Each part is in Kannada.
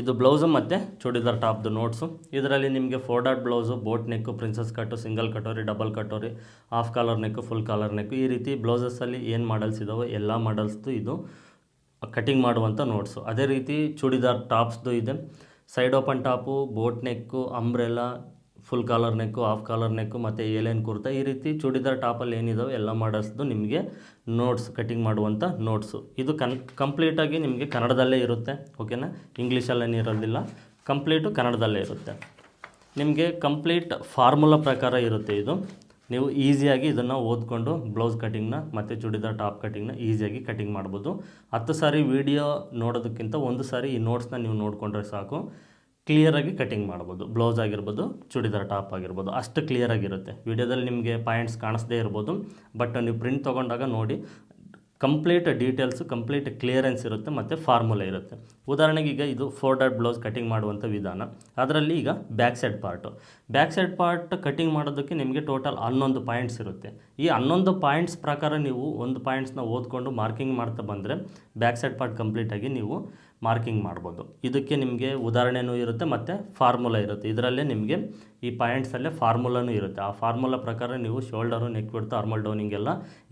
ಇದು ಬ್ಲೌಸು ಮತ್ತು ಚೂಡಿದಾರ್ ಟಾಪ್ದು ನೋಟ್ಸು. ಇದರಲ್ಲಿ ನಿಮಗೆ four dot blouse boat neck princess cut single katori double katori half collar neck full collar neck ಈ ರೀತಿ ಬ್ಲೌಸಸ್ಸಲ್ಲಿ ಏನು ಮಾಡಲ್ಸ್ ಇದಾವೆ ಎಲ್ಲ ಮಾಡಲ್ಸ್ದು ಇದು ಕಟಿಂಗ್ ಮಾಡುವಂಥ ನೋಟ್ಸು. ಅದೇ ರೀತಿ ಚೂಡಿದಾರ್ ಟಾಪ್ಸ್ದು ಇದೆ. Side open top boat neck umbrella full collar neck half collar neck ಮತ್ತು ಏಲೇನು ಕುರ್ತಾ, ಈ ರೀತಿ ಚೂಡಿದಾರ್ ಟಾಪಲ್ಲಿ ಏನಿದಾವೆ ಎಲ್ಲ ಮಾಡಲ್ಸ್ದು ನಿಮಗೆ ನೋಟ್ಸ್ ಕಟಿಂಗ್ ಮಾಡುವಂಥ ನೋಟ್ಸು ಇದು ಕನ್ ಕಂಪ್ಲೀಟಾಗಿ ನಿಮಗೆ ಕನ್ನಡದಲ್ಲೇ ಇರುತ್ತೆ ಓಕೆನಾ ಇಂಗ್ಲೀಷಲ್ಲೇನು ಇರೋದಿಲ್ಲ ಕಂಪ್ಲೀಟು ಕನ್ನಡದಲ್ಲೇ ಇರುತ್ತೆ. ನಿಮಗೆ ಕಂಪ್ಲೀಟ್ ಫಾರ್ಮುಲಾ ಪ್ರಕಾರ ಇರುತ್ತೆ ಇದು. ನೀವು ಈಸಿಯಾಗಿ ಇದನ್ನು ಓದ್ಕೊಂಡು ಬ್ಲೌಸ್ ಕಟಿಂಗ್ನ ಮತ್ತು ಚೂಡಿದಾರ್ ಟಾಪ್ ಕಟಿಂಗ್ನ ಈಸಿಯಾಗಿ ಕಟಿಂಗ್ ಮಾಡ್ಬೋದು. ಹತ್ತು ಸಾರಿ ವಿಡಿಯೋ ನೋಡೋದಕ್ಕಿಂತ ಒಂದು ಸಾರಿ ಈ ನೋಟ್ಸ್ನ ನೀವು ನೋಡಿಕೊಂಡ್ರೆ ಸಾಕು. ಕ್ಲಿಯರಾಗಿ ಕಟಿಂಗ್ ಮಾಡ್ಬೋದು. ಬ್ಲೌಸ್ ಆಗಿರ್ಬೋದು, ಚೂಡಿದಾರ್ ಟಾಪ್ ಆಗಿರ್ಬೋದು, ಅಷ್ಟು ಕ್ಲಿಯರಾಗಿರುತ್ತೆ ವಿಡಿಯೋದಲ್ಲಿ ನಿಮಗೆ ಪಾಯಿಂಟ್ಸ್ ಕಾಣಿಸ್ದೇ ಇರ್ಬೋದು ಬಟ್ ನೀವು ಪ್ರಿಂಟ್ ತೊಗೊಂಡಾಗ ನೋಡಿ ಕಂಪ್ಲೀಟ್ ಡೀಟೇಲ್ಸು ಕಂಪ್ಲೀಟ್ ಕ್ಲಿಯರೆನ್ಸ್ ಇರುತ್ತೆ, ಮತ್ತು ಫಾರ್ಮುಲಾ ಇರುತ್ತೆ. ಉದಾಹರಣೆಗೆ ಈಗ ಇದು ಫೋರ್ ಡಾಟ್ ಬ್ಲೌಸ್ ಕಟಿಂಗ್ ಮಾಡುವಂಥ ವಿಧಾನ. ಅದರಲ್ಲಿ ಈಗ back side part back side part cutting ಮಾಡೋದಕ್ಕೆ ನಿಮಗೆ ಟೋಟಲ್ ಹನ್ನೊಂದು ಪಾಯಿಂಟ್ಸ್ ಇರುತ್ತೆ. ಈ ಹನ್ನೊಂದು ಪಾಯಿಂಟ್ಸ್ ಪ್ರಕಾರ ನೀವು ಒಂದು ಪಾಯಿಂಟ್ಸ್ನ ಓದ್ಕೊಂಡು ಮಾರ್ಕಿಂಗ್ ಮಾಡ್ತಾ ಬಂದರೆ ಬ್ಯಾಕ್ ಸೈಡ್ ಪಾರ್ಟ್ ಕಂಪ್ಲೀಟಾಗಿ ನೀವು ಮಾರ್ಕಿಂಗ್ ಮಾಡ್ಬೋದು. ಇದಕ್ಕೆ ನಿಮಗೆ ಉದಾಹರಣೆನೂ ಇರುತ್ತೆ ಮತ್ತು ಫಾರ್ಮುಲಾ ಇರುತ್ತೆ. ಇದರಲ್ಲೇ ನಿಮಗೆ ಈ ಪಾಯಿಂಟ್ಸಲ್ಲೇ ಫಾರ್ಮುಲಾನೂ ಇರುತ್ತೆ. ಆ ಫಾರ್ಮುಲಾ ಪ್ರಕಾರ ನೀವು ಶೋಲ್ಡರು, ನೆಕ್ ಬಿಡ್ತು ಆರ್ಮಲ್ ಡೌನಿಂಗೆಲ್ಲ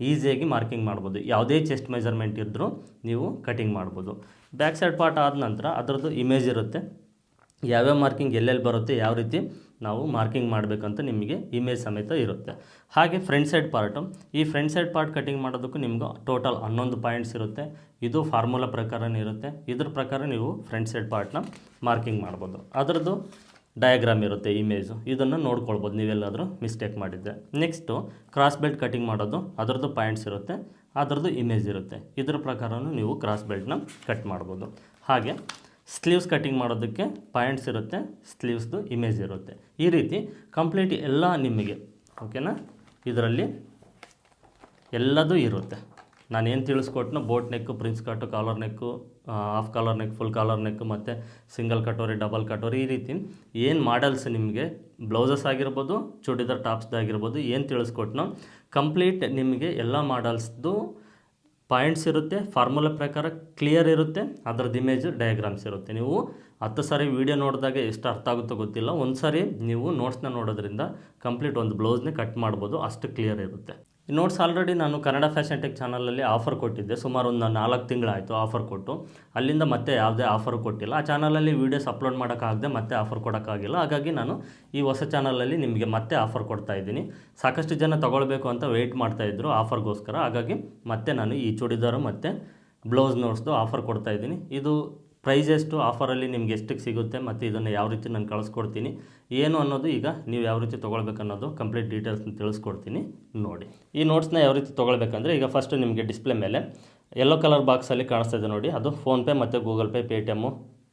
ಈಸಿಯಾಗಿ ಮಾರ್ಕಿಂಗ್ ಮಾಡ್ಬೋದು. ಯಾವುದೇ ಚೆಸ್ಟ್ ಮೆಜರ್ಮೆಂಟ್ ಇದ್ದರೂ ನೀವು ಕಟಿಂಗ್ ಮಾಡ್ಬೋದು. ಬ್ಯಾಕ್ ಸೈಡ್ ಪಾರ್ಟ್ ಆದ ನಂತರ ಅದರದ್ದು ಇಮೇಜ್ ಇರುತ್ತೆ. ಯಾವ್ಯಾವ ಮಾರ್ಕಿಂಗ್ ಎಲ್ಲೆಲ್ಲಿ ಬರುತ್ತೆ, ಯಾವ ರೀತಿ ನಾವು ಮಾರ್ಕಿಂಗ್ ಮಾಡಬೇಕಂತ ನಿಮಗೆ ಇಮೇಜ್ ಸಮೇತ ಇರುತ್ತೆ. ಹಾಗೆ ಫ್ರಂಟ್ ಸೈಡ್ ಪಾರ್ಟು ಈ ಫ್ರಂಟ್ ಸೈಡ್ ಪಾರ್ಟ್ ಕಟಿಂಗ್ ಮಾಡೋದಕ್ಕೂ ನಿಮ್ಗೆ ಟೋಟಲ್ ಹನ್ನೊಂದು ಪಾಯಿಂಟ್ಸ್ ಇರುತ್ತೆ. ಇದು ಫಾರ್ಮುಲಾ ಪ್ರಕಾರನೇ ಇರುತ್ತೆ. ಇದ್ರ ಪ್ರಕಾರ ನೀವು ಫ್ರಂಟ್ ಸೈಡ್ ಪಾರ್ಟ್ನ ಮಾರ್ಕಿಂಗ್ ಮಾಡ್ಬೋದು. ಅದರದ್ದು ಡಯಾಗ್ರಾಮ್ ಇರುತ್ತೆ ಇಮೇಜು ಇದನ್ನು ನೋಡ್ಕೊಳ್ಬೋದು. ನೀವೆಲ್ಲಾದರೂ ಮಿಸ್ಟೇಕ್ ಮಾಡಿದ್ದೆ ನೆಕ್ಸ್ಟು ಕ್ರಾಸ್ ಬೆಲ್ಟ್ ಕಟಿಂಗ್ ಮಾಡೋದು. ಅದರದ್ದು ಪಾಯಿಂಟ್ಸ್ ಇರುತ್ತೆ. ಅದರದ್ದು ಇಮೇಜ್ ಇರುತ್ತೆ. ಇದ್ರ ಪ್ರಕಾರನೂ ನೀವು ಕ್ರಾಸ್ ಬೆಲ್ಟ್ನ ಕಟ್ ಮಾಡ್ಬೋದು. ಹಾಗೆ ಸ್ಲೀವ್ಸ್ ಕಟ್ಟಿಂಗ್ ಮಾಡೋದಕ್ಕೆ ಪಾಯಿಂಟ್ಸ್ ಇರುತ್ತೆ ಸ್ಲೀವ್ಸ್ದು ಇಮೇಜ್ ಇರುತ್ತೆ. ಈ ರೀತಿ ಕಂಪ್ಲೀಟ್ ಎಲ್ಲ ನಿಮಗೆ ಓಕೆನಾ ಇದರಲ್ಲಿ ಎಲ್ಲದೂ ಇರುತ್ತೆ. ನಾನು ಏನು ತಿಳಿಸ್ಕೊಟ್ನೋ boat neck prince cut collar neck half collar neck full collar neck ಮತ್ತು ಸಿಂಗಲ್ ಕಟೋರಿ ಡಬಲ್ ಕಟೋರಿ ಈ ರೀತಿ ಏನು ಮಾಡಲ್ಸ್ ನಿಮಗೆ ಬ್ಲೌಸಸ್ ಆಗಿರ್ಬೋದು, ಚೂಡಿದಾರ್ ಟಾಪ್ಸ್ದಾಗಿರ್ಬೋದು ಏನು ತಿಳಿಸ್ಕೊಟ್ನೋ ಕಂಪ್ಲೀಟ್ ನಿಮಗೆ ಎಲ್ಲ ಮಾಡಲ್ಸ್ದು ಪಾಯಿಂಟ್ಸ್ ಇರುತ್ತೆ ಫಾರ್ಮುಲಾ ಪ್ರಕಾರ ಕ್ಲಿಯರ್ ಇರುತ್ತೆ ಅದರದ್ದು ಇಮೇಜ್ ಡಯಾಗ್ರಾಮ್ಸ್ ಇರುತ್ತೆ. ನೀವು ಹತ್ತು ಸಾರಿ ವೀಡಿಯೋ ನೋಡಿದಾಗ ಎಷ್ಟು ಅರ್ಥ ಆಗುತ್ತೋ ಗೊತ್ತಿಲ್ಲ ಒಂದು ಸಾರಿ ನೀವು ನೋಟ್ಸ್ನ ನೋಡೋದ್ರಿಂದ ಕಂಪ್ಲೀಟ್ ಒಂದು ಬ್ಲೌಸ್ನೇ ಕಟ್ ಮಾಡ್ಬೋದು, ಅಷ್ಟು ಕ್ಲಿಯರ್ ಇರುತ್ತೆ. ನೋಟ್ಸ್ ಆಲ್ರೆಡಿ ನಾನು ಕನ್ನಡ ಫ್ಯಾಷನ್ ಟೆಕ್ ಚಾನಲಲ್ಲಿ ಆಫರ್ ಕೊಟ್ಟಿದ್ದೆ. ಸುಮಾರು ಒಂದು ನಾಲ್ಕು ತಿಂಗಳಾಯಿತು ಆಫರ್ ಕೊಟ್ಟು. ಅಲ್ಲಿಂದ ಮತ್ತೆ ಯಾವುದೇ ಆಫರ್ ಕೊಟ್ಟಿಲ್ಲ. ಆ ಚಾನಲಲ್ಲಿ ವೀಡಿಯೋಸ್ ಅಪ್ಲೋಡ್ ಮಾಡೋಕ್ಕಾಗದೆ ಮತ್ತೆ ಆಫರ್ ಕೊಡೋಕ್ಕಾಗಿಲ್ಲ. ಹಾಗಾಗಿ ನಾನು ಈ ಹೊಸ ಚಾನಲಲ್ಲಿ ನಿಮಗೆ ಮತ್ತೆ ಆಫರ್ ಕೊಡ್ತಾ ಇದ್ದೀನಿ. ಸಾಕಷ್ಟು ಜನ ತೊಗೊಳ್ಬೇಕು ಅಂತ ವೆಯ್ಟ್ ಮಾಡ್ತಾಯಿದ್ರು ಆಫರ್ಗೋಸ್ಕರ ಹಾಗಾಗಿ ಮತ್ತೆ ನಾನು ಈ ಚೂಡಿದಾರು ಮತ್ತು ಬ್ಲೌಸ್ ನೋಟ್ಸ್ದು ಆಫರ್ ಕೊಡ್ತಾ ಇದ್ದೀನಿ. ಇದು ಪ್ರೈಸ್ ಎಷ್ಟು ಆಫರಲ್ಲಿ ನಿಮ್ಗೆ ಎಷ್ಟಕ್ಕೆ ಸಿಗುತ್ತೆ ಮತ್ತು ಇದನ್ನು ಯಾವ ರೀತಿ ನಾನು ಕಳಿಸ್ಕೊಡ್ತೀನಿ, ಏನು ಅನ್ನೋದು ಈಗ ನೀವು ಯಾವ ರೀತಿ ತೊಗೊಳ್ಬೇಕನ್ನೋದು ಕಂಪ್ಲೀಟ್ ಡೀಟೇಲ್ಸ್ನ ತಿಳಿಸ್ಕೊಡ್ತೀನಿ ನೋಡಿ. ಈ ನೋಟ್ಸ್ನ ಯಾವ ರೀತಿ ತೊಗೊಳ್ಬೇಕಂದ್ರೆ ಈಗ ಫಸ್ಟ್ ನಿಮಗೆ ಡಿಸ್ಪ್ಲೇ ಮೇಲೆ ಯೆಲ್ಲೋ ಕಲರ್ ಬಾಕ್ಸಲ್ಲಿ ಕಾಣಿಸ್ತಾ ಇದೆ ನೋಡಿ. ಅದು ಫೋನ್ಪೇ ಮತ್ತು Google Pay Paytm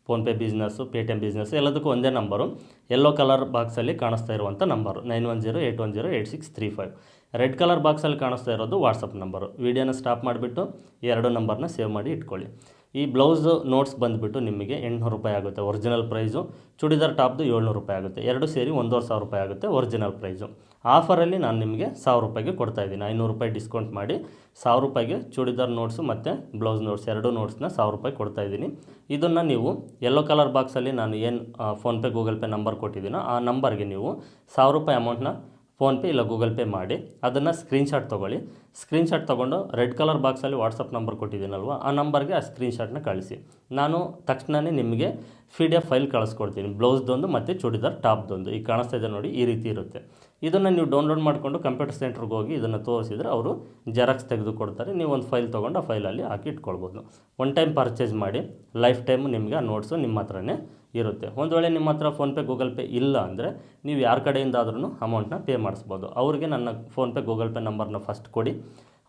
PhonePe business Paytm business ಎಲ್ಲದಕ್ಕೂ ಒಂದೇ ನಂಬರು ಯೆಲ್ಲೋ ಕಲರ್ ಬಾಕ್ಸಲ್ಲಿ ಕಾಣಿಸ್ತಾ ಇರುವಂಥ number nine one zero eight one zero eight six three five red colour ಬಾಕ್ಸಲ್ಲಿ ಕಾಣಿಸ್ತಾ ಇರೋದು ವಾಟ್ಸಪ್ ನಂಬರು ವೀಡಿಯೋನ ಸ್ಟಾಪ್ ಮಾಡಿಬಿಟ್ಟು ಎರಡು ನಂಬರ್ನ ಸೇವ್ ಮಾಡಿ ಇಟ್ಕೊಳ್ಳಿ. ಈ ಬ್ಲೌಸು ನೋಟ್ಸ್ ಬಂದುಬಿಟ್ಟು ನಿಮಗೆ ಎಂಟುನೂರು ರೂಪಾಯಿ ಆಗುತ್ತೆ ಒರಿಜಿನಲ್ ಪ್ರೈಸು ಚೂಡಿದಾರ್ ಟಾಪ್ದು ಏಳ್ನೂರು ರೂಪಾಯಿ ಆಗುತ್ತೆ, ಎರಡು ಸೇರಿ ಒಂದೂವರೆ ಸಾವಿರ ರೂಪಾಯಿ ಆಗುತ್ತೆ ಒರಿಜಿನಲ್ ಪ್ರೈಸು ಆಫರಲ್ಲಿ ನಾನು ನಿಮಗೆ ಸಾವಿರ ರೂಪಾಯಿಗೆ ಕೊಡ್ತಾ ಇದ್ದೀನಿ. ಐನೂರು ರೂಪಾಯಿ ಡಿಸ್ಕೌಂಟ್ ಮಾಡಿ ಸಾವಿರ ರೂಪಾಯಿಗೆ ಚೂಡಿದಾರ್ ನೋಟ್ಸು ಮತ್ತು ಬ್ಲೌಸ್ ನೋಟ್ಸ್, ಎರಡು ನೋಟ್ಸ್ನ ಸಾವಿರ ರೂಪಾಯಿ ಕೊಡ್ತಾ ಇದ್ದೀನಿ. ಇದನ್ನು ನೀವು ಯೆಲ್ಲೋ ಕಲರ್ ಬಾಕ್ಸಲ್ಲಿ ನಾನು ಏನು ಫೋನ್ಪೇ ಗೂಗಲ್ ಪೇ ನಂಬರ್ ಕೊಟ್ಟಿದ್ದೀನೋ ಆ ನಂಬರ್ಗೆ ನೀವು ಸಾವಿರ ರೂಪಾಯಿ ಅಮೌಂಟ್ನ ಫೋನ್ಪೇ ಇಲ್ಲ, ಗೂಗಲ್ ಪೇ ಮಾಡಿ. ಅದನ್ನು ಸ್ಕ್ರೀನ್ಶಾಟ್ ತೊಗೊಳ್ಳಿ. ಸ್ಕ್ರೀನ್ಶಾಟ್ ತೊಗೊಂಡು ರೆಡ್ ಕಲರ್ ಬಾಕ್ಸಲ್ಲಿ ವಾಟ್ಸಪ್ ನಂಬರ್ ಕೊಟ್ಟಿದ್ದೀನಲ್ವ? ಆ ನಂಬರ್ಗೆ ಆ ಸ್ಕ್ರೀನ್ಶಾಟ್ನ ಕಳಿಸಿ. ನಾನು ತಕ್ಷಣವೇ ನಿಮಗೆ ಪಿ ಡಿ ಎಫ್ ಫೈಲ್ ಕಳಿಸ್ಕೊಡ್ತೀನಿ ಬ್ಲೌಸ್ದೊಂದು ಮತ್ತು ಚೂಡಿದಾರ್ ಟಾಪ್ದೊಂದು ಈಗ ಕಾಣಿಸ್ತಾ ಇದೆ ನೋಡಿ, ಈ ರೀತಿ ಇರುತ್ತೆ. ಇದನ್ನು ನೀವು ಡೌನ್ಲೋಡ್ ಮಾಡಿಕೊಂಡು ಕಂಪ್ಯೂಟರ್ ಸೆಂಟ್ರಿಗೆ ಹೋಗಿ ಇದನ್ನು ತೋರಿಸಿದರೆ ಅವರು ಜೆರಾಕ್ಸ್ ತೆಗೆದು ಕೊಡ್ತಾರೆ ನೀವು ಒಂದು ಫೈಲ್ ತೊಗೊಂಡು ಆ ಫೈಲಲ್ಲಿ ಹಾಕಿ ಇಟ್ಕೊಳ್ಬೋದು. ಒನ್ ಟೈಮ್ ಪರ್ಚೇಸ್ ಮಾಡಿ ಲೈಫ್ ಟೈಮ್ ನಿಮಗೆ ಆ ನೋಟ್ಸು ನಿಮ್ಮ ಹತ್ರನೇ ಇರುತ್ತೆ. ಒಂದು ವೇಳೆ ನಿಮ್ಮ ಹತ್ರ ಫೋನ್ಪೇ ಗೂಗಲ್ ಪೇ ಇಲ್ಲ ಅಂದರೆ ನೀವು ಯಾರ ಕಡೆಯಿಂದಾದ್ರೂ ಅಮೌಂಟ್ನ ಪೇ ಮಾಡಿಸ್ಬೋದು. ಅವ್ರಿಗೆ ನನ್ನ ಫೋನ್ಪೇ ಗೂಗಲ್ ಪೇ ನಂಬರ್ನ ಫಸ್ಟ್ ಕೊಡಿ.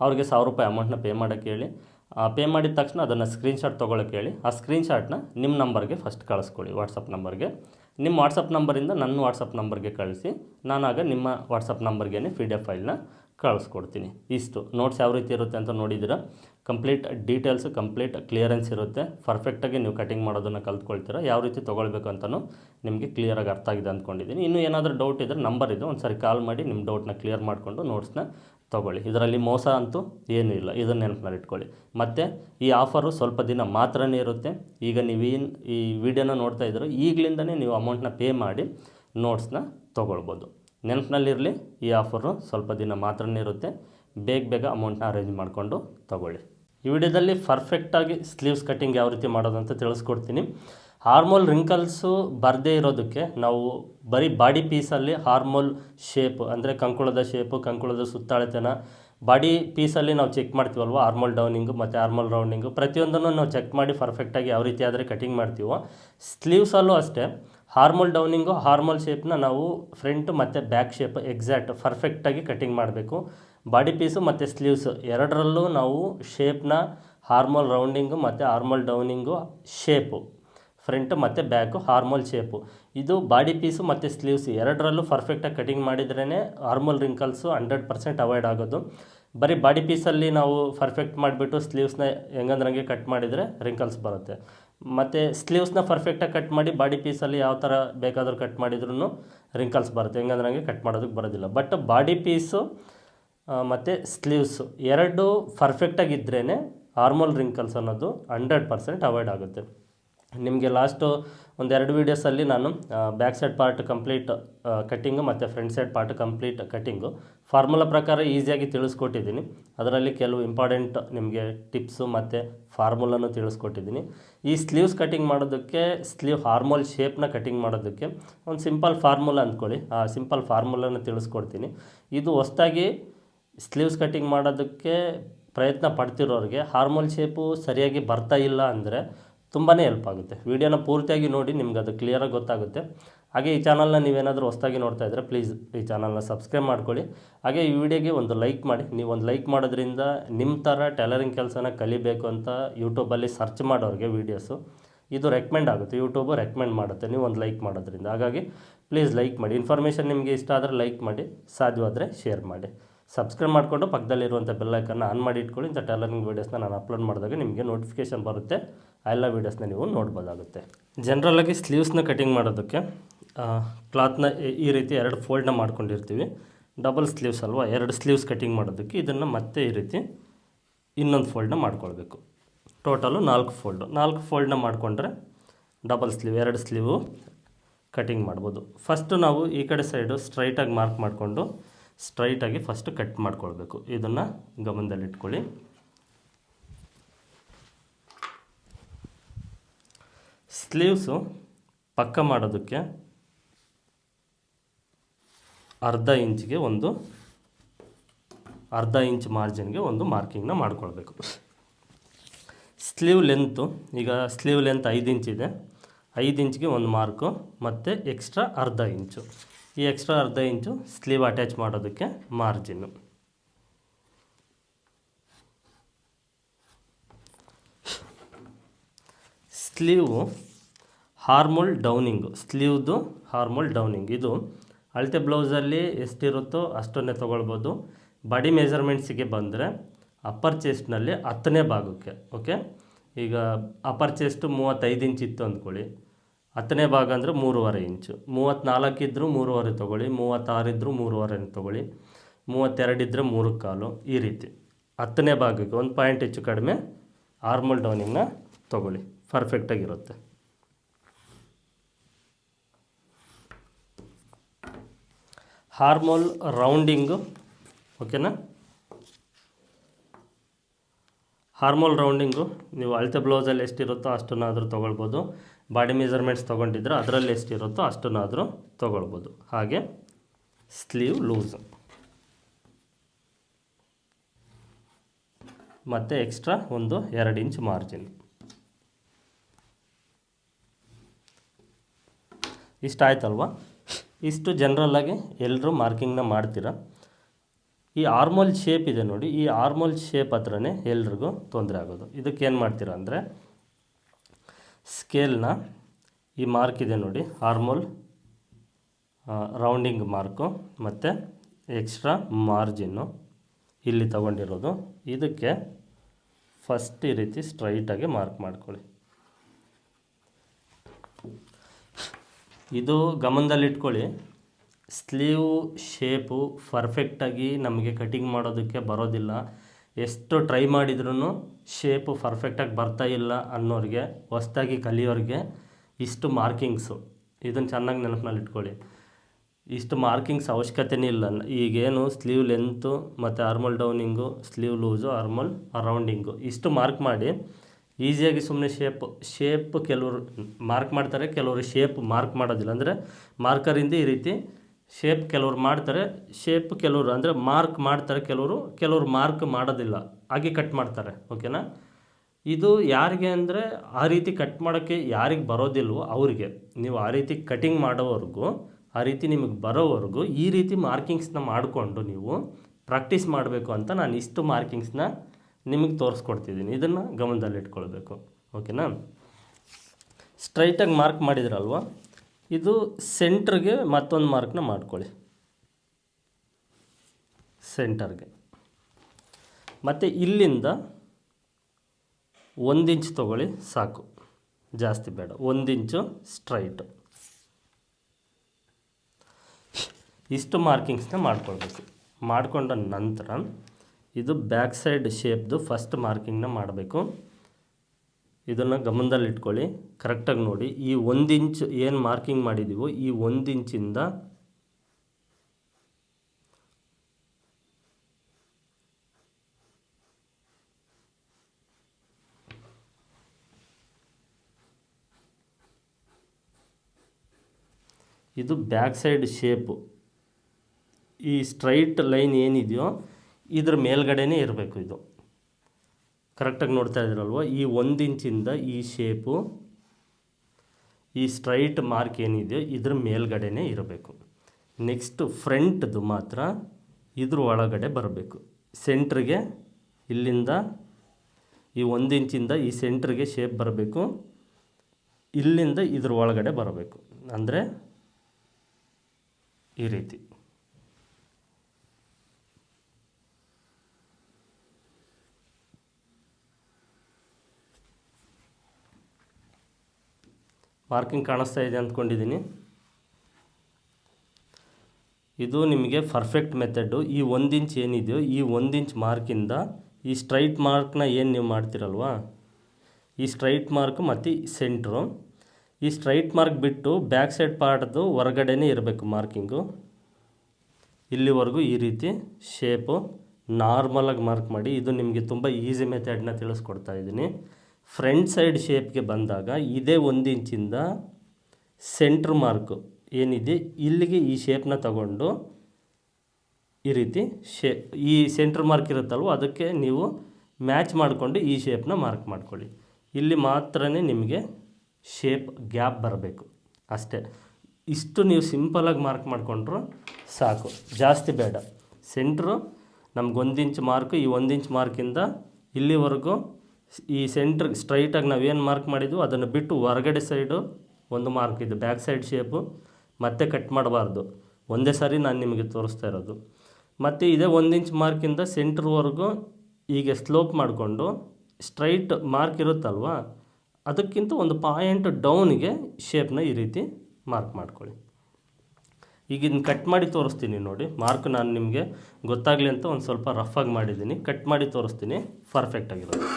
ಅವ್ರಿಗೆ ಸಾವಿರ ರೂಪಾಯಿ ಅಮೌಂಟ್ನ ಪೇ ಮಾಡೋಕ್ಕೆ ಹೇಳಿ. ಪೇ ಮಾಡಿದ ತಕ್ಷಣ ಅದನ್ನು ಸ್ಕ್ರೀನ್ಶಾಟ್ ತೊಗೊಳಕ್ಕೆ ಹೇಳಿ. ಆ ಸ್ಕ್ರೀನ್ಶಾಟ್ನ ನಿಮ್ಮ ನಂಬರ್ಗೆ ಫಸ್ಟ್ ಕಳಿಸ್ಕೊಳ್ಳಿ ವಾಟ್ಸಪ್ ನಂಬರ್ಗೆ ನಿಮ್ಮ ವಾಟ್ಸಪ್ ನಂಬರಿಂದ ನನ್ನ ವಾಟ್ಸಪ್ ನಂಬರ್ಗೆ ಕಳಿಸಿ. ನಾನಾಗ ನಿಮ್ಮ ವಾಟ್ಸಪ್ ನಂಬರ್ಗೇನೆ ಪಿ ಡಿ ಎಫ್ ಫೈಲ್ನ ಕಳಿಸ್ಕೊಡ್ತೀನಿ. ಇಷ್ಟು. ನೋಟ್ಸ್ ಯಾವ ರೀತಿ ಇರುತ್ತೆ ಅಂತ ನೋಡಿದ್ದೀರಾ. ಕಂಪ್ಲೀಟ್ ಡೀಟೇಲ್ಸ್ ಕಂಪ್ಲೀಟ್ ಕ್ಲಿಯರೆನ್ಸ್ ಇರುತ್ತೆ. ಪರ್ಫೆಕ್ಟಾಗಿ ನೀವು ಕಟಿಂಗ್ ಮಾಡೋದನ್ನು ಕಲ್ತ್ಕೊಳ್ತೀರಾ. ಯಾವ ರೀತಿ ತೊಗೊಳ್ಬೇಕು ಅಂತಲೂ ನಿಮಗೆ ಕ್ಲಿಯರಾಗಿ ಅರ್ಥ ಆಗಿದೆ ಅಂದ್ಕೊಂಡಿದ್ದೀನಿ. ಇನ್ನೂ ಏನಾದರೂ ಡೌಟ್ ಇದ್ದರೆ ನಂಬರ್ ಇದೆ. ಒಂದು ಸಾರಿ ಕಾಲ್ ಮಾಡಿ ನಿಮ್ಮ ಡೌಟ್ನ ಕ್ಲಿಯರ್ ಮಾಡಿಕೊಂಡು ನೋಟ್ಸ್ನ ತೊಗೊಳ್ಳಿ. ಇದರಲ್ಲಿ ಮೋಸ ಅಂತೂ ಏನೂ ಇಲ್ಲ. ಇದನ್ನು ನೆನಪಿನಲ್ಲಿ ಇಟ್ಕೊಳ್ಳಿ. ಮತ್ತು ಈ ಆಫರು ಸ್ವಲ್ಪ ದಿನ ಮಾತ್ರನೇ ಇರುತ್ತೆ. ಈಗ ನೀವೇನು ಈ ವಿಡಿಯೋನ ನೋಡ್ತಾ ಇದ್ದೀರೋ ಈಗಲಿಂದನೇ ನೀವು ಅಮೌಂಟ್ನ ಪೇ ಮಾಡಿ ನೋಟ್ಸ್ನ ತೊಗೊಳ್ಬೋದು. ನೆನಪಿನಲ್ಲಿರಲಿ ಈ ಆಫರು ಸ್ವಲ್ಪ ದಿನ ಮಾತ್ರನೇ ಇರುತ್ತೆ. ಬೇಗ ಬೇಗ ಅಮೌಂಟ್ನ ಅರೇಂಜ್ ಮಾಡಿಕೊಂಡು ತೊಗೊಳ್ಳಿ. ಈ ವಿಡಿಯೋದಲ್ಲಿ ಪರ್ಫೆಕ್ಟಾಗಿ ಸ್ಲೀವ್ಸ್ ಕಟ್ಟಿಂಗ್ ಯಾವ ರೀತಿ ಮಾಡೋದು ಅಂತ ತಿಳಿಸ್ಕೊಡ್ತೀನಿ. ಹಾರ್ಮೋಲ್ ರಿಂಕಲ್ಸು ಬರದೇ ಇರೋದಕ್ಕೆ ನಾವು ಬರೀ ಬಾಡಿ ಪೀಸಲ್ಲಿ ಹಾರ್ಮೋಲ್ ಶೇಪ್ ಅಂದರೆ ಕಂಕುಳದ ಶೇಪು ಕಂಕುಳದ ಸುತ್ತಾಳೆತನ ಬಾಡಿ ಪೀಸಲ್ಲಿ ನಾವು ಚೆಕ್ ಮಾಡ್ತೀವಲ್ವ? ಹಾರ್ಮೋಲ್ ಡೌನಿಂಗು ಮತ್ತು ಹಾರ್ಮೋಲ್ ರೌಂಡಿಂಗು ಪ್ರತಿಯೊಂದನ್ನು ನಾವು ಚೆಕ್ ಮಾಡಿ ಪರ್ಫೆಕ್ಟಾಗಿ ಯಾವ ರೀತಿ ಆದರೆ ಕಟಿಂಗ್ ಮಾಡ್ತೀವೋ. ಸ್ಲೀವ್ಸಲ್ಲೂ ಅಷ್ಟೇ. ಹಾರ್ಮೋಲ್ ಡೌನಿಂಗು, ಹಾರ್ಮಲ್ ಶೇಪ್ನ ನಾವು ಫ್ರಂಟ್ ಮತ್ತು ಬ್ಯಾಕ್ ಶೇಪ್ ಎಕ್ಸಾಕ್ಟ್ ಪರ್ಫೆಕ್ಟಾಗಿ ಕಟಿಂಗ್ ಮಾಡಬೇಕು. ಬಾಡಿ ಪೀಸು ಮತ್ತು ಸ್ಲೀವ್ಸ್ ಎರಡರಲ್ಲೂ ನಾವು ಶೇಪ್ನ ಹಾರ್ಮಲ್ ರೌಂಡಿಂಗು ಮತ್ತು ಹಾರ್ಮಲ್ ಡೌನಿಂಗು ಶೇಪು. ಫ್ರಂಟ್ ಮತ್ತು ಬ್ಯಾಕು ಹಾರ್ಮಲ್ ಶೇಪು. ಇದು ಬಾಡಿ ಪೀಸು ಮತ್ತು ಸ್ಲೀವ್ಸ್ ಎರಡರಲ್ಲೂ ಪರ್ಫೆಕ್ಟಾಗಿ cutting ಮಾಡಿದ್ರೇ armhole wrinkles hundred percent avoid ಆಗೋದು. ಬರೀ ಬಾಡಿ ಪೀಸಲ್ಲಿ ನಾವು ಪರ್ಫೆಕ್ಟ್ ಮಾಡಿಬಿಟ್ಟು ಸ್ಲೀವ್ಸ್ನ ಹೆಂಗಂದ್ರಂಗೆ ಕಟ್ ಮಾಡಿದರೆ ರಿಂಕಲ್ಸ್ ಬರುತ್ತೆ. ಮತ್ತು ಸ್ಲೀವ್ಸ್ನ ಪರ್ಫೆಕ್ಟಾಗಿ ಕಟ್ ಮಾಡಿ ಬಾಡಿ ಪೀಸಲ್ಲಿ ಯಾವ ಥರ ಬೇಕಾದರೂ ಕಟ್ ಮಾಡಿದ್ರೂ ರಿಂಕಲ್ಸ್ ಬರುತ್ತೆ. ಹೆಂಗಂದ್ರೆ ಹಂಗೆ ಕಟ್ ಮಾಡೋದಕ್ಕೆ ಬರೋದಿಲ್ಲ. ಬಟ್ ಬಾಡಿ ಪೀಸು ಮತ್ತು ಸ್ಲೀವ್ಸು ಎರಡು ಪರ್ಫೆಕ್ಟಾಗಿದ್ರೇ ಹಾರ್ಮೋಲ್ ರಿಂಕಲ್ಸ್ ಅನ್ನೋದು ಹಂಡ್ರೆಡ್ ಪರ್ಸೆಂಟ್ ಅವಾಯ್ಡ್ ಆಗುತ್ತೆ. ನಿಮಗೆ ಲಾಸ್ಟು ಒಂದೆರಡು ವೀಡಿಯೋಸಲ್ಲಿ ನಾನು back side part complete cutting ಮತ್ತು front side part complete cutting formula ಪ್ರಕಾರ ಈಸಿಯಾಗಿ ತಿಳಿಸ್ಕೊಟ್ಟಿದ್ದೀನಿ. ಅದರಲ್ಲಿ ಕೆಲವು ಇಂಪಾರ್ಟೆಂಟ್ ನಿಮಗೆ ಟಿಪ್ಸು ಮತ್ತು ಫಾರ್ಮುಲನ್ನು ತಿಳಿಸ್ಕೊಟ್ಟಿದ್ದೀನಿ. ಈ ಸ್ಲೀವ್ಸ್ ಕಟಿಂಗ್ ಮಾಡೋದಕ್ಕೆ ಸ್ಲೀವ್ ಹಾರ್ಮೋಲ್ ಶೇಪ್ನ ಕಟಿಂಗ್ ಮಾಡೋದಕ್ಕೆ ಒಂದು ಸಿಂಪಲ್ ಫಾರ್ಮುಲಾ ಅಂದ್ಕೊಳ್ಳಿ. ಆ ಸಿಂಪಲ್ ಫಾರ್ಮುಲಾನ ತಿಳಿಸ್ಕೊಡ್ತೀನಿ. ಇದು ಹೊಸ್ದಾಗಿ ಸ್ಲೀವ್ಸ್ ಕಟಿಂಗ್ ಮಾಡೋದಕ್ಕೆ ಪ್ರಯತ್ನ ಪಡ್ತಿರೋರಿಗೆ ಹಾರ್ಮೋಲ್ ಶೇಪು ಸರಿಯಾಗಿ ಬರ್ತಾ ಇಲ್ಲ ಅಂದರೆ ತುಂಬಾ ಹೆಲ್ಪ್ ಆಗುತ್ತೆ. ವಿಡಿಯೋನ ಪೂರ್ತಿಯಾಗಿ ನೋಡಿ ನಿಮ್ಗೆ ಅದು ಕ್ಲಿಯರಾಗಿ ಗೊತ್ತಾಗುತ್ತೆ. ಹಾಗೆ ಈ ಚಾನಲ್ನ ನೀವೇನಾದರೂ ಹೊಸದಾಗಿ ನೋಡ್ತಾ ಇದ್ದರೆ ಪ್ಲೀಸ್ ಈ ಚಾನಲ್ನ ಸಬ್ಸ್ಕ್ರೈಬ್ ಮಾಡ್ಕೊಳ್ಳಿ. ಹಾಗೆ ಈ ವಿಡಿಯೋಗೆ ಒಂದು ಲೈಕ್ ಮಾಡಿ. ನೀವು ಒಂದು ಲೈಕ್ ಮಾಡೋದ್ರಿಂದ ನಿಮ್ಮ ಥರ ಟೈಲರಿಂಗ್ ಕೆಲಸನ ಕಲಿಬೇಕು ಅಂತ ಯೂಟ್ಯೂಬಲ್ಲಿ ಸರ್ಚ್ ಮಾಡೋರಿಗೆ ವೀಡಿಯೋಸು ಇದು ರೆಕಮೆಂಡ್ ಆಗುತ್ತೆ. ಯೂಟ್ಯೂಬು ರೆಕಮೆಂಡ್ ಮಾಡುತ್ತೆ. ನೀವು ಒಂದು ಲೈಕ್ ಮಾಡೋದ್ರಿಂದ. ಹಾಗಾಗಿ ಪ್ಲೀಸ್ ಲೈಕ್ ಮಾಡಿ. ಇನ್ಫಾರ್ಮೇಷನ್ ನಿಮಗೆ ಇಷ್ಟ ಆದರೆ ಲೈಕ್ ಮಾಡಿ. ಸಾಧ್ಯವಾದರೆ ಶೇರ್ ಮಾಡಿ. ಸಬ್ಸ್ಕ್ರೈಬ್ ಮಾಡಿಕೊಂಡು ಪಕ್ಕದಲ್ಲಿರುವಂಥ ಬೆಲ್ಲೈಕನ್ನ ಆನ್ ಮಾಡಿ ಇಟ್ಕೊಳ್ಳಿ. ಇಂಥ ಟೈಲರಿಂಗ್ ವೀಡಿಯೋಸ್ನ ನಾನು ಅಪ್ಲೋಡ್ ಮಾಡಿದಾಗ ನಿಮಗೆ ನೋಟಿಫಿಕೇಷನ್ ಬರುತ್ತೆ. ಆ ಎಲ್ಲ ವೀಡಿಯೋಸ್ನ ನೀವು ನೋಡ್ಬೋದಾಗುತ್ತೆ. ಜನರಲಾಗಿ ಸ್ಲೀವ್ಸ್ನ ಕಟಿಂಗ್ ಮಾಡೋದಕ್ಕೆ ಕ್ಲಾತ್ನ ಈ ರೀತಿ ಎರಡು ಫೋಲ್ಡ್ನ ಮಾಡ್ಕೊಂಡಿರ್ತೀವಿ. ಡಬಲ್ ಸ್ಲೀವ್ಸ್ ಅಲ್ವಾ? ಎರಡು ಸ್ಲೀವ್ಸ್ ಕಟಿಂಗ್ ಮಾಡೋದಕ್ಕೆ ಇದನ್ನು ಮತ್ತೆ ಈ ರೀತಿ ಇನ್ನೊಂದು ಫೋಲ್ಡ್ನ ಮಾಡ್ಕೊಳ್ಬೇಕು. ಟೋಟಲು ನಾಲ್ಕು ಫೋಲ್ಡು ನಾಲ್ಕು ಫೋಲ್ಡ್ನ ಮಾಡಿಕೊಂಡ್ರೆ ಡಬಲ್ ಸ್ಲೀವ್ ಎರಡು ಸ್ಲೀವು ಕಟ್ಟಿಂಗ್ ಮಾಡ್ಬೋದು. ಫಸ್ಟು ನಾವು ಈ ಕಡೆ ಸೈಡು ಸ್ಟ್ರೈಟಾಗಿ ಮಾರ್ಕ್ ಮಾಡಿಕೊಂಡು ಸ್ಟ್ರೈಟಾಗಿ ಫಸ್ಟ್ ಕಟ್ ಮಾಡ್ಕೊಳ್ಬೇಕು. ಇದನ್ನು ಗಮನದಲ್ಲಿಟ್ಕೊಳ್ಳಿ ಸ್ಲೀವ್ಸು ಪಕ್ಕ ಮಾಡೋದಕ್ಕೆ ಅರ್ಧ ಇಂಚಿಗೆ ಒಂದು, ಅರ್ಧ ಇಂಚ್ ಮಾರ್ಜಿನ್ಗೆ ಒಂದು ಮಾರ್ಕಿಂಗ್ನ ಮಾಡ್ಕೊಳ್ಬೇಕು. ಸ್ಲೀವ್ ಲೆಂತು ಈಗ ಸ್ಲೀವ್ ಲೆಂತ್ ಐದು ಇಂಚ್ ಇದೆ. ಐದು ಇಂಚ್ಗೆ ಒಂದು ಮಾರ್ಕು ಮತ್ತು ಎಕ್ಸ್ಟ್ರಾ ಅರ್ಧ ಇಂಚು. ಈ ಎಕ್ಸ್ಟ್ರಾ ಅರ್ಧ ಇಂಚು ಸ್ಲೀವ್ ಅಟ್ಯಾಚ್ ಮಾಡೋದಕ್ಕೆ ಮಾರ್ಜಿನ್ನು ಸ್ಲೀವು ಹಾರ್ಮೋಲ್ ಡೌನಿಂಗು ಸ್ಲೀವ್ದು ಹಾರ್ಮೋಲ್ ಡೌನಿಂಗ್ ಇದು ಅಳತೆ ಬ್ಲೌಸಲ್ಲಿ ಎಷ್ಟಿರುತ್ತೋ ಅಷ್ಟನ್ನೇ ತೊಗೊಳ್ಬೋದು. ಬಾಡಿ ಮೆಜರ್ಮೆಂಟ್ಸಿಗೆ ಬಂದರೆ ಅಪ್ಪರ್ ಚೆಸ್ಟ್ನಲ್ಲಿ ಹತ್ತನೇ ಭಾಗಕ್ಕೆ, ಓಕೆ? ಈಗ ಅಪ್ಪರ್ ಚೆಸ್ಟು ಮೂವತ್ತೈದು ಇಂಚ್ ಇತ್ತು ಅಂದ್ಕೊಳ್ಳಿ. ಹತ್ತನೇ ಭಾಗ ಅಂದರೆ ಮೂರುವರೆ ಇಂಚು. ಮೂವತ್ತ್ನಾಲ್ಕು ಇದ್ದರೂ ಮೂರುವರೆ ತೊಗೊಳ್ಳಿ, ಮೂವತ್ತಾರು ಇದ್ದರೂ ಮೂರುವರೆ ತೊಗೊಳ್ಳಿ, ಮೂವತ್ತೆರಡು ಇದ್ದರೆ ಮೂರು ಕಾಲು, ಈ ರೀತಿ. ಹತ್ತನೇ ಭಾಗಕ್ಕೆ ಒಂದು ಪಾಯಿಂಟ್ ಹೆಚ್ಚು ಕಡಿಮೆ ಆರ್ಮಲ್ ಡೌನಿಂಗ್ನ ತೊಗೊಳ್ಳಿ. ಪರ್ಫೆಕ್ಟಾಗಿರುತ್ತೆ ಹಾರ್ಮೋಲ್ ರೌಂಡಿಂಗು, ಓಕೆನಾ? ಹಾರ್ಮೋಲ್ ರೌಂಡಿಂಗು, ನೀವು ಅಳತೆ ಬ್ಲೌಸಲ್ಲಿ ಎಷ್ಟಿರುತ್ತೋ ಅಷ್ಟನ್ನಾದರೂ ತೊಗೊಳ್ಬೋದು. ಬಾಡಿ ಮೆಜರ್ಮೆಂಟ್ಸ್ ತೊಗೊಂಡಿದ್ರೆ ಅದರಲ್ಲಿ ಎಷ್ಟಿರುತ್ತೋ ಅಷ್ಟನ್ನಾದರೂ ತೊಗೊಳ್ಬೋದು. ಹಾಗೆ, ಸ್ಲೀವ್ ಲೂಸ್. ಮತ್ತು ಎಕ್ಸ್ಟ್ರಾ ಒಂದು ಎರಡು ಇಂಚ್ ಮಾರ್ಜಿನ್. ಇಷ್ಟ ಆಯ್ತಲ್ವಾ ಇಷ್ಟು ಜನರಲ್ಲಾಗಿ ಎಲ್ಲರೂ ಮಾರ್ಕಿಂಗ್ನ ಮಾಡ್ತೀರಾ? ಈ ಆರ್ಮೋಲ್ ಶೇಪ್ ಇದೆ ನೋಡಿ, ಈ ಆರ್ಮೋಲ್ ಶೇಪ್ ಹತ್ರನೇ ಎಲ್ರಿಗೂ ತೊಂದರೆ ಆಗೋದು. ಇದಕ್ಕೆ ಏನು ಮಾಡ್ತೀರಾ ಅಂದರೆ ಸ್ಕೇಲ್ನ ಈ ಮಾರ್ಕ್ ಇದೆ ನೋಡಿ ಆರ್ಮೋಲ್ ರೌಂಡಿಂಗ್ ಮಾರ್ಕು ಮತ್ತು ಎಕ್ಸ್ಟ್ರಾ ಮಾರ್ಜಿನ್ನು ಇಲ್ಲಿ ತಗೊಂಡಿರೋದು. ಇದಕ್ಕೆ ಫಸ್ಟ್ ಈ ರೀತಿ ಸ್ಟ್ರೈಟಾಗಿ ಮಾರ್ಕ್ ಮಾಡ್ಕೊಳ್ಳಿ. ಇದು ಗಮನದಲ್ಲಿಟ್ಕೊಳ್ಳಿ. ಸ್ಲೀವ್ ಶೇಪು ಪರ್ಫೆಕ್ಟಾಗಿ ನಮಗೆ ಕಟಿಂಗ್ ಮಾಡೋದಕ್ಕೆ ಬರೋದಿಲ್ಲ. ಎಷ್ಟು ಟ್ರೈ ಮಾಡಿದ್ರೂ ಶೇಪು ಪರ್ಫೆಕ್ಟಾಗಿ ಬರ್ತಾ ಇಲ್ಲ ಅನ್ನೋರಿಗೆ, ಹೊಸ್ದಾಗಿ ಕಲಿಯೋರಿಗೆ ಇಷ್ಟು ಮಾರ್ಕಿಂಗ್ಸು ಇದನ್ನು ಚೆನ್ನಾಗಿ ನೆನಪಿನಲ್ಲಿ ಇಟ್ಕೊಳ್ಳಿ ಇಷ್ಟು ಮಾರ್ಕಿಂಗ್ಸ್ ಅವಶ್ಯಕತೆನೇ ಇಲ್ಲ. ಈಗೇನು ಸ್ಲೀವ್ ಲೆಂತು ಮತ್ತು ಆರ್ಮಲ್ ಡೌನಿಂಗು ಸ್ಲೀವ್ ಲೂಸು ಆರ್ಮಲ್ ಅರೌಂಡಿಂಗು ಇಷ್ಟು ಮಾರ್ಕ್ ಮಾಡಿ ಈಸಿಯಾಗಿ ಸುಮ್ಮನೆ ಶೇಪ್ ಶೇಪ್ ಕೆಲವರು ಮಾರ್ಕ್ ಮಾಡ್ತಾರೆ, ಕೆಲವರು ಶೇಪ್ ಮಾರ್ಕ್ ಮಾಡೋದಿಲ್ಲ. ಅಂದರೆ ಮಾರ್ಕರಿಂದ ಈ ರೀತಿ ಶೇಪ್ ಕೆಲವರು ಮಾಡ್ತಾರೆ ಶೇಪ್ ಕೆಲವರು ಅಂದರೆ ಮಾರ್ಕ್ ಮಾಡ್ತಾರೆ ಕೆಲವರು ಕೆಲವರು ಮಾರ್ಕ್ ಮಾಡೋದಿಲ್ಲ. ಹಾಗೆ ಕಟ್ ಮಾಡ್ತಾರೆ ಓಕೆನಾ ಇದು ಯಾರಿಗೆ ಅಂದರೆ ಆ ರೀತಿ ಕಟ್ ಮಾಡೋಕ್ಕೆ ಯಾರಿಗೆ ಬರೋದಿಲ್ವೋ ಅವರಿಗೆ. ನೀವು ಆ ರೀತಿ ಕಟಿಂಗ್ ಮಾಡೋವರೆಗೂ, ಆ ರೀತಿ ನಿಮಗೆ ಬರೋವರೆಗೂ ಈ ರೀತಿ ಮಾರ್ಕಿಂಗ್ಸ್ನ ಮಾಡಿಕೊಂಡು ನೀವು ಪ್ರಾಕ್ಟೀಸ್ ಮಾಡಬೇಕು ಅಂತ ನಾನು ಇಷ್ಟು ಮಾರ್ಕಿಂಗ್ಸ್ನ ನಿಮಗೆ ತೋರಿಸ್ಕೊಡ್ತಿದ್ದೀನಿ. ಇದನ್ನು ಗಮನದಲ್ಲಿಟ್ಕೊಳ್ಬೇಕು ಓಕೆನಾ? ಸ್ಟ್ರೈಟಾಗಿ ಮಾರ್ಕ್ ಮಾಡಿದ್ರಲ್ವ? ಇದು ಸೆಂಟ್ರಿಗೆ ಮತ್ತೊಂದು ಮಾರ್ಕ್ನ ಮಾಡ್ಕೊಳ್ಳಿ. ಸೆಂಟರ್ಗೆ. ಮತ್ತು ಇಲ್ಲಿಂದ ಒಂದು ಇಂಚ್ ತೊಗೊಳ್ಳಿ, ಸಾಕು. ಜಾಸ್ತಿ ಬೇಡ. ಒಂದು ಇಂಚು ಸ್ಟ್ರೈಟ್. ಇಷ್ಟು ಮಾರ್ಕಿಂಗ್ಸ್ನ ಮಾಡ್ಕೊಳ್ಬೇಕು. ಮಾಡಿಕೊಂಡ ನಂತರ ಇದು ಬ್ಯಾಕ್ ಸೈಡ್ ಶೇಪ್ದು ಫಸ್ಟ್ ಮಾರ್ಕಿಂಗ್ನ ಮಾಡಬೇಕು. ಇದನ್ನು ಗಮನದಲ್ಲಿ ಇಟ್ಕೊಳ್ಳಿ. ಕರೆಕ್ಟಾಗಿ ನೋಡಿ. ಈ ಒಂದು ಇಂಚ್ ಏನು ಮಾರ್ಕಿಂಗ್ ಮಾಡಿದ್ದೀವೋ ಈ ಒಂದು ಇಂಚಿಂದ ಇದು ಬ್ಯಾಕ್ ಸೈಡ್ ಶೇಪು ಈ ಸ್ಟ್ರೈಟ್ ಲೈನ್ ಏನಿದೆಯೋ ಇದ್ರ ಮೇಲ್ಗಡೆನೇ ಇರಬೇಕು ಇದು. ಕರೆಕ್ಟಾಗಿ ನೋಡ್ತಾ ಇದ್ದೀರಲ್ವ? ಈ ಒಂದು ಇಂಚಿಂದ ಈ ಶೇಪು ಈ ಸ್ಟ್ರೈಟ್ ಮಾರ್ಕ್ ಏನಿದೆಯೋ ಇದ್ರ ಮೇಲ್ಗಡೆನೇ ಇರಬೇಕು. ನೆಕ್ಸ್ಟ್ ಫ್ರಂಟ್ದು ಮಾತ್ರ ಇದ್ರ ಒಳಗಡೆ ಬರಬೇಕು. ಸೆಂಟ್ರಿಗೆ ಇಲ್ಲಿಂದ ಈ ಒಂದು ಇಂಚಿಂದ ಈ ಸೆಂಟ್ರಿಗೆ ಶೇಪ್ ಬರಬೇಕು. ಇಲ್ಲಿಂದ ಇದ್ರ ಒಳಗಡೆ ಬರಬೇಕು. ಅಂದರೆ ಈ ರೀತಿ. ಮಾರ್ಕಿಂಗ್ ಕಾಣಿಸ್ತಾ ಇದೆ ಅಂದ್ಕೊಂಡಿದ್ದೀನಿ. ಇದು ನಿಮಗೆ ಪರ್ಫೆಕ್ಟ್ ಮೆಥಡು ಈ ಒಂದು ಇಂಚ್ ಏನಿದೆಯೋ, ಈ ಒಂದು ಇಂಚ್ ಮಾರ್ಕಿಂದ ಈ ಸ್ಟ್ರೈಟ್ ಮಾರ್ಕ್ನ ಏನು ನೀವು ಮಾಡ್ತಿರಲ್ವಾ? ಈ ಸ್ಟ್ರೈಟ್ ಮಾರ್ಕ್ ಮತ್ತು ಸೆಂಟ್ರು ಈ ಸ್ಟ್ರೈಟ್ ಮಾರ್ಕ್ ಬಿಟ್ಟು ಬ್ಯಾಕ್ ಸೈಡ್ ಪಾರ್ಟ್ದು ಹೊರಗಡೆನೇ ಇರಬೇಕು ಮಾರ್ಕಿಂಗು ಇಲ್ಲಿವರೆಗೂ ಈ ರೀತಿ ಶೇಪು ನಾರ್ಮಲಾಗಿ ಮಾರ್ಕ್ ಮಾಡಿ. ಇದು ನಿಮಗೆ ತುಂಬ ಈಸಿ ಮೆಥಡ್ನ ತಿಳಿಸ್ಕೊಡ್ತಾ ಇದ್ದೀನಿ. ಫ್ರಂಟ್ ಸೈಡ್ ಶೇಪ್ಗೆ ಬಂದಾಗ ಇದೇ ಒಂದು ಇಂಚಿಂದ ಸೆಂಟ್ರ್ ಮಾರ್ಕು ಏನಿದೆ, ಇಲ್ಲಿಗೆ ಈ ಶೇಪ್ನ ತಗೊಂಡು ಈ ರೀತಿ ಶೇ, ಈ ಸೆಂಟ್ರ್ ಮಾರ್ಕ್ ಇರುತ್ತಲ್ವ, ಅದಕ್ಕೆ ನೀವು ಮ್ಯಾಚ್ ಮಾಡಿಕೊಂಡು ಈ ಶೇಪ್ನ ಮಾರ್ಕ್ ಮಾಡ್ಕೊಳ್ಳಿ. ಇಲ್ಲಿ ಮಾತ್ರ ನಿಮಗೆ ಶೇಪ್ ಗ್ಯಾಪ್ ಬರಬೇಕು ಅಷ್ಟೇ. ಇಷ್ಟು ನೀವು ಸಿಂಪಲಾಗಿ ಮಾರ್ಕ್ ಮಾಡಿಕೊಂಡ್ರು ಸಾಕು, ಜಾಸ್ತಿ ಬೇಡ. ಸೆಂಟ್ರು ನಮ್ಗೆ ಒಂದು ಇಂಚ್ ಮಾರ್ಕು, ಈ ಒಂದು ಇಂಚ್ ಮಾರ್ಕಿಂದ ಇಲ್ಲಿವರೆಗೂ ಈ ಸೆಂಟ್ರ್ ಸ್ಟ್ರೈಟಾಗಿ ನಾವೇನು ಮಾರ್ಕ್ ಮಾಡಿದ್ವು ಅದನ್ನು ಬಿಟ್ಟು ಹೊರಗಡೆ ಸೈಡು ಒಂದು ಮಾರ್ಕ್ ಇದು ಬ್ಯಾಕ್ ಸೈಡ್ ಶೇಪು ಮತ್ತೆ ಕಟ್ ಮಾಡಬಾರ್ದು. ಒಂದೇ ಸಾರಿ ನಾನು ನಿಮಗೆ ತೋರಿಸ್ತಾ ಇರೋದು. ಮತ್ತು ಇದೇ ಒಂದು ಇಂಚ್ ಮಾರ್ಕಿಂದ ಸೆಂಟ್ರ್ವರೆಗೂ ಹೀಗೆ ಸ್ಲೋಪ್ ಮಾಡಿಕೊಂಡು ಸ್ಟ್ರೈಟ್ ಮಾರ್ಕ್ ಇರುತ್ತಲ್ವ, ಅದಕ್ಕಿಂತ ಒಂದು ಪಾಯಿಂಟ್ ಡೌನ್ಗೆ ಶೇಪ್ನ ಈ ರೀತಿ ಮಾರ್ಕ್ ಮಾಡ್ಕೊಳ್ಳಿ. ಈಗ ಇದನ್ನ ಕಟ್ ಮಾಡಿ ತೋರಿಸ್ತೀನಿ ನೋಡಿ ಮಾರ್ಕ್ ನಾನು ನಿಮಗೆ ಗೊತ್ತಾಗಲಿ ಅಂತ ಒಂದು ಸ್ವಲ್ಪ ರಫಾಗಿ ಮಾಡಿದ್ದೀನಿ ಕಟ್ ಮಾಡಿ ತೋರಿಸ್ತೀನಿ ಪರ್ಫೆಕ್ಟಾಗಿರೋದು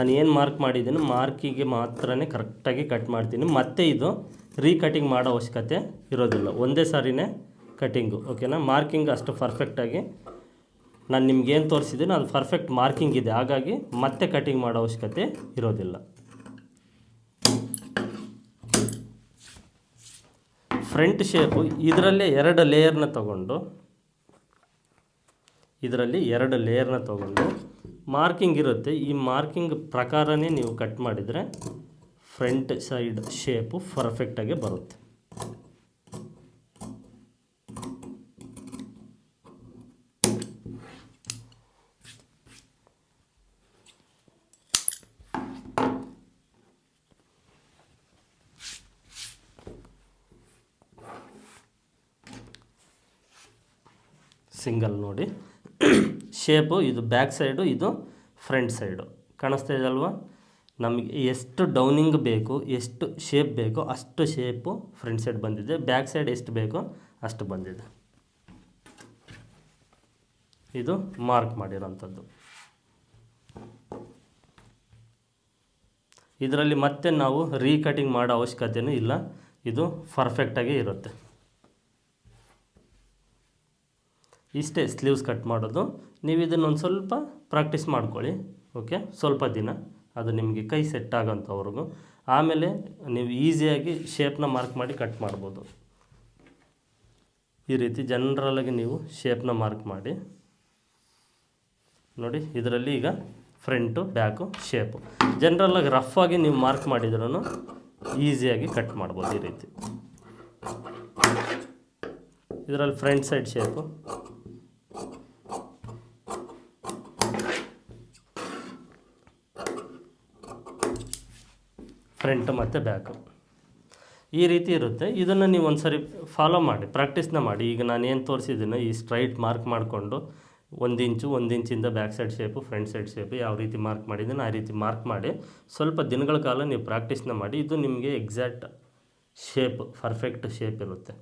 ನಾನು ಏನು ಮಾರ್ಕ್ ಮಾಡಿದ್ದೀನಿ, ಮಾರ್ಕಿಗೆ ಮಾತ್ರ ಕರೆಕ್ಟಾಗಿ ಕಟ್ ಮಾಡ್ತೀನಿ. ಮತ್ತೆ ಇದು ರೀಕಟಿಂಗ್ ಮಾಡೋ ಅವಶ್ಯಕತೆ ಇರೋದಿಲ್ಲ. ಒಂದೇ ಸಾರಿನೇ ಕಟಿಂಗು ಓಕೆನಾ ಮಾರ್ಕಿಂಗ್ ಅಷ್ಟು ಪರ್ಫೆಕ್ಟಾಗಿ ನಾನು ನಿಮ್ಗೆ ಏನು ತೋರಿಸಿದ್ದೀನಿ ಅದು ಪರ್ಫೆಕ್ಟ್ ಮಾರ್ಕಿಂಗ್ ಇದೆ. ಹಾಗಾಗಿ ಮತ್ತೆ ಕಟಿಂಗ್ ಮಾಡೋ ಅವಶ್ಯಕತೆ ಇರೋದಿಲ್ಲ. ಫ್ರಂಟ್ ಶೇಪು ಇದರಲ್ಲೇ ಎರಡು ಲೇಯರ್ನ ತಗೊಂಡು, ಇದರಲ್ಲಿ ಎರಡು ಲೇಯರ್ನ ತಗೊಂಡು ಮಾರ್ಕಿಂಗ್ ಇರುತ್ತೆ. ಈ ಮಾರ್ಕಿಂಗ್ ಪ್ರಕಾರನೇ ನೀವು ಕಟ್ ಮಾಡಿದರೆ ಫ್ರಂಟ್ ಸೈಡ್ ಶೇಪು ಪರ್ಫೆಕ್ಟಾಗಿ ಬರುತ್ತೆ. ಸಿಂಗಲ್ ನೋಡಿ. ಶೇಪು ಇದು ಬ್ಯಾಕ್ ಸೈಡು ಇದು ಫ್ರಂಟ್ ಸೈಡು ಕಾಣಿಸ್ತಾ ಇದೆ ಅಲ್ವಾ? ನಮಗೆ ಎಷ್ಟು ಡೌನಿಂಗ್ ಬೇಕು, ಎಷ್ಟು ಶೇಪ್ ಬೇಕೋ, ಅಷ್ಟು ಶೇಪು ಫ್ರಂಟ್ ಸೈಡ್ ಬಂದಿದೆ. ಬ್ಯಾಕ್ ಸೈಡ್ ಎಷ್ಟು ಬೇಕೋ, ಅಷ್ಟು ಬಂದಿದೆ. ಇದು ಮಾರ್ಕ್ ಮಾಡಿರೋಂಥದ್ದು. ಇದರಲ್ಲಿ ಮತ್ತೆ ನಾವು ರೀಕಟಿಂಗ್ ಮಾಡೋ ಅವಶ್ಯಕತೆಯೂ ಇಲ್ಲ. ಇದು ಪರ್ಫೆಕ್ಟಾಗಿ ಇರುತ್ತೆ. ಇಷ್ಟೇ ಸ್ಲೀವ್ಸ್ ಕಟ್ ಮಾಡೋದು. ನೀವು ಇದನ್ನು ಒಂದು ಸ್ವಲ್ಪ ಪ್ರಾಕ್ಟೀಸ್ ಮಾಡ್ಕೊಳ್ಳಿ ಓಕೆ ಸ್ವಲ್ಪ ದಿನ, ಅದು ನಿಮಗೆ ಕೈ ಸೆಟ್ ಆಗೋಂಥವ್ರಿಗೂ ಆಮೇಲೆ ನೀವು ಈಸಿಯಾಗಿ ಶೇಪ್ನ ಮಾರ್ಕ್ ಮಾಡಿ ಕಟ್ ಮಾಡ್ಬೋದು. ಈ ರೀತಿ ಜನರಲ್ಲಾಗಿ ನೀವು ಶೇಪ್ನ ಮಾರ್ಕ್ ಮಾಡಿ. ನೋಡಿ, ಇದರಲ್ಲಿ ಈಗ ಫ್ರಂಟು ಬ್ಯಾಕು ಶೇಪು ರಫ್ ಆಗಿ ನೀವು ಮಾರ್ಕ್ ಮಾಡಿದ್ರೂ ಈಸಿಯಾಗಿ ಕಟ್ ಮಾಡ್ಬೋದು ಈ ರೀತಿ. ಇದರಲ್ಲಿ ಫ್ರಂಟ್ ಸೈಡ್ ಶೇಪು ಫ್ರಂಟ್ ಮತ್ತು ಬ್ಯಾಕು. ಈ ರೀತಿ ಇರುತ್ತೆ. ಇದನ್ನು ನೀವು ಒಂದು ಸರಿ ಫಾಲೋ ಮಾಡಿ ಪ್ರಾಕ್ಟೀಸ್ನ ಮಾಡಿ. ಈಗ ನಾನು ಏನು ತೋರಿಸಿದ್ದೀನಿ ಈ ಸ್ಟ್ರೈಟ್ ಮಾರ್ಕ್ ಮಾಡಿಕೊಂಡು ಒಂದು ಇಂಚು, ಒಂದು ಇಂಚಿಂದ back side shape front side shape ಯಾವ ರೀತಿ ಮಾರ್ಕ್ ಮಾಡಿದ್ದೀನಿ ಆ ರೀತಿ ಮಾರ್ಕ್ ಮಾಡಿ. ಸ್ವಲ್ಪ ದಿನಗಳ ಕಾಲ ನೀವು ಪ್ರಾಕ್ಟೀಸ್ನ ಮಾಡಿ. ಇದು ನಿಮಗೆ ಎಕ್ಸಾಕ್ಟ್ ಶೇಪ್ ಪರ್ಫೆಕ್ಟ್ ಶೇಪ್ ಇರುತ್ತೆ.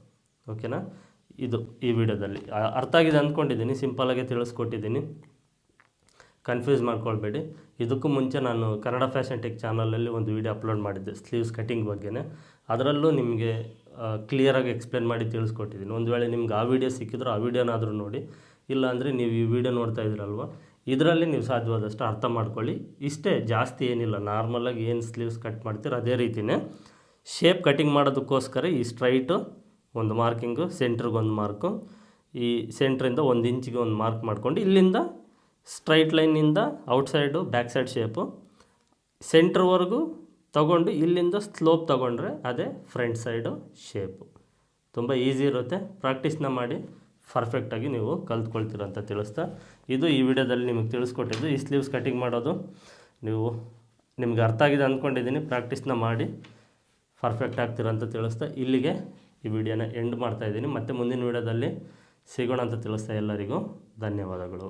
ಓಕೆನಾ ಇದು ಈ ವಿಡಿಯೋದಲ್ಲಿ ಅರ್ಥ ಆಗಿದೆ ಅಂದ್ಕೊಂಡಿದ್ದೀನಿ. ಸಿಂಪಲಾಗಿ ತಿಳಿಸ್ಕೊಟ್ಟಿದ್ದೀನಿ. ಕನ್ಫ್ಯೂಸ್ ಮಾಡ್ಕೊಳ್ಬೇಡಿ. ಇದಕ್ಕೂ ಮುಂಚೆ ನಾನು ಕನ್ನಡ ಫ್ಯಾಷನ್ ಟೆಕ್ ಚಾನಲಲ್ಲಿ ಒಂದು ವಿಡಿಯೋ ಅಪ್ಲೋಡ್ ಮಾಡಿದ್ದೆ ಸ್ಲೀವ್ಸ್ ಕಟಿಂಗ್ ಬಗ್ಗೆನೇ. ಅದರಲ್ಲೂ ನಿಮಗೆ ಕ್ಲಿಯರಾಗಿ ಎಕ್ಸ್ಪ್ಲೇನ್ ಮಾಡಿ ತಿಳಿಸ್ಕೊಟ್ಟಿದ್ದೀನಿ. ಒಂದು ವೇಳೆ ನಿಮ್ಗೆ ಆ ವಿಡಿಯೋ ಸಿಕ್ಕಿದ್ರು ಆ ವಿಡಿಯೋನಾದರೂ ನೋಡಿ. ಇಲ್ಲಾಂದರೆ ನೀವು ಈ ವಿಡಿಯೋ ನೋಡ್ತಾ ಇದ್ದೀರಲ್ವ ಇದರಲ್ಲಿ ನೀವು ಸಾಧ್ಯವಾದಷ್ಟು ಅರ್ಥ ಮಾಡ್ಕೊಳ್ಳಿ. ಇಷ್ಟೇ, ಜಾಸ್ತಿ ಏನಿಲ್ಲ. ನಾರ್ಮಲಾಗಿ ಏನು ಸ್ಲೀವ್ಸ್ ಕಟ್ ಮಾಡ್ತೀರೋ ಅದೇ ರೀತಿಯೇ ಶೇಪ್ ಕಟಿಂಗ್ ಮಾಡೋದಕ್ಕೋಸ್ಕರ ಈ ಸ್ಟ್ರೈಟು ಒಂದು ಮಾರ್ಕಿಂಗು ಸೆಂಟ್ರಿಗೆ ಒಂದು ಮಾರ್ಕು ಈ ಸೆಂಟ್ರಿಂದ ಒಂದು ಇಂಚಿಗೆ ಒಂದು ಮಾರ್ಕ್ ಮಾಡ್ಕೊಂಡು ಇಲ್ಲಿಂದ ಸ್ಟ್ರೈಟ್ ಲೈನಿಂದ ಔಟ್ಸೈಡು ಬ್ಯಾಕ್ ಸೈಡ್ ಶೇಪು ಸೆಂಟ್ರ್ವರೆಗೂ ತಗೊಂಡು ಇಲ್ಲಿಂದ ಸ್ಲೋಪ್ ತಗೊಂಡ್ರೆ ಅದೇ ಫ್ರಂಟ್ ಸೈಡು ಶೇಪು ತುಂಬ ಈಸಿ ಇರುತ್ತೆ. ಪ್ರಾಕ್ಟೀಸ್ನ ಮಾಡಿ ಪರ್ಫೆಕ್ಟಾಗಿ ನೀವು ಕಲ್ತ್ಕೊಳ್ತೀರ ಅಂತ ತಿಳಿಸ್ತಾ. ಇದು ಈ ವಿಡಿಯೋದಲ್ಲಿ ನಿಮಗೆ ತಿಳಿಸ್ಕೊಟ್ಟಿದ್ದು. ಈ ಸ್ಲೀವ್ಸ್ ಕಟಿಂಗ್ ಮಾಡೋದು ನೀವು ನಿಮ್ಗೆ ಅರ್ಥ ಆಗಿದೆ ಅಂದ್ಕೊಂಡಿದ್ದೀನಿ ಪ್ರಾಕ್ಟೀಸ್ನ ಮಾಡಿ ಪರ್ಫೆಕ್ಟ್ ಆಗ್ತೀರ ಅಂತ ತಿಳಿಸ್ತಾ. ಇಲ್ಲಿಗೆ ಈ ವಿಡಿಯೋನ ಎಂಡ್ ಮಾಡ್ತಾಯಿದ್ದೀನಿ ಮತ್ತೆ ಮುಂದಿನ ವಿಡಿಯೋದಲ್ಲಿ ಸಿಗೋಣ ಅಂತ ತಿಳಿಸ್ತಾ ಎಲ್ಲರಿಗೂ. ಧನ್ಯವಾದಗಳು.